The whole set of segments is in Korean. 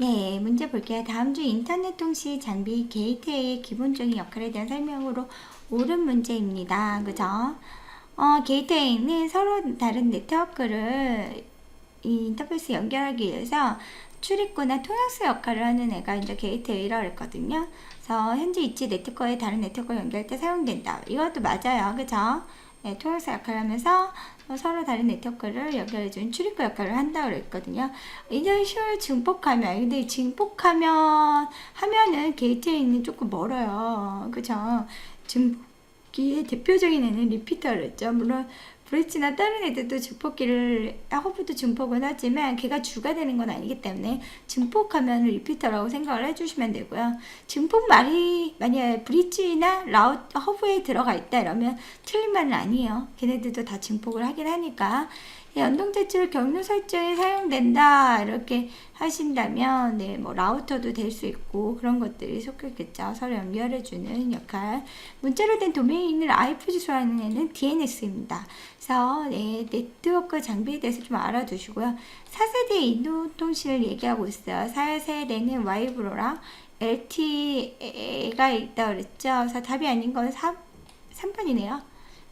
네, 문제 볼게요. 다음 중 인터넷 통신 장비 게이트웨이의 기본적인 역할에 대한 설명으로 옳은 문제입니다. 그죠? 어, 게이트웨이는 서로 다른 네트워크를 이 인터페이스 연결하기 위해서 출입구나 통역소 역할을 하는 애가 이제 게이트웨이라고 했거든요. 그래서 현재 있지 네트워크에 다른 네트워크를 연결할 때 사용된다. 이것도 맞아요. 그죠? 네, 통역사 역할을 하면서 어, 서로 다른 네트워크를 연결해주는 출입구 역할을 한다고 그랬거든요. 인터넷을 증폭하면, 근데 증폭하면, 하면은 게이트웨이는 조금 멀어요. 그죠? 증폭기의 대표적인 애는 리피터를 했죠. 물론, 브릿지나 다른 애들도 증폭기를, 허브도 증폭은 하지만 걔가 주가 되는 건 아니기 때문에 증폭하면 리피터라고 생각을 해주시면 되고요. 증폭 말이 만약에 브릿지나 라우 허브에 들어가 있다 이러면 틀린 말은 아니에요. 걔네들도 다 증폭을 하긴 하니까 연동 대출 경로 설정에 사용된다 이렇게 하신다면 네 뭐 라우터도 될 수 있고 그런 것들이 속했겠죠. 서로 연결해주는 역할. 문자로 된 도메인을 IP주소하는 애는 DNS입니다. 그래서 네, 네트워크 장비에 대해서 좀 알아두시고요. 4세대 인도통신을 얘기하고 있어요. 4세대는 와이브로랑 LTE가 있다 그랬죠. 그래서 답이 아닌 건 3, 3번이네요.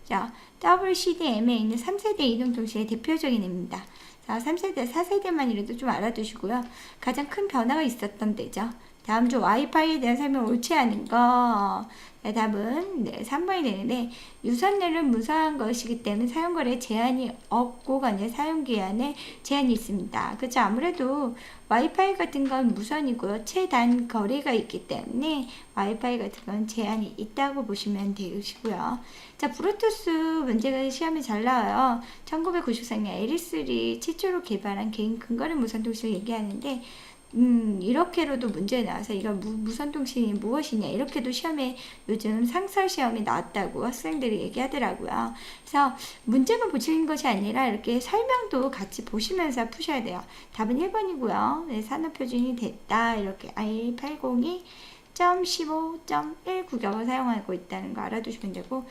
자, WCDM에 있는 3세대 이동통신의 대표적인 애입니다. 자, 3세대, 4세대만 이라도 좀 알아두시고요. 가장 큰 변화가 있었던 데죠. 다음 주 와이파이에 대한 설명 옳지 않은 거. 네, 답은 네, 3번이 되는데 유선열은 무사한 것이기 때문에 사용거래에 제한이 없고가 아니라 사용기한에 제한이 있습니다. 그렇죠. 아무래도 와이파이 같은 건 무선이고요. 최단 거리가 있기 때문에 와이파이 같은 건 제한이 있다고 보시면 되시고요. 자, 브루투스 문제가 시험에 잘 나와요. 1994년 에리스리 최초로 개발한 개인 근거리 무선 통신을 얘기하는데 음, 이렇게로도 문제 나와서 이거 무, 무선통신이 무엇이냐 이렇게도 시험에 요즘 상설 시험이 나왔다고 학생들이 얘기하더라고요. 그래서 문제만 보시는 것이 아니라 이렇게 설명도 같이 보시면서 푸셔야 돼요. 답은 1번이고요. 네, 산업표준이 됐다. 이렇게 I802.15.1 구격을 사용하고 있다는 거 알아두시면 되고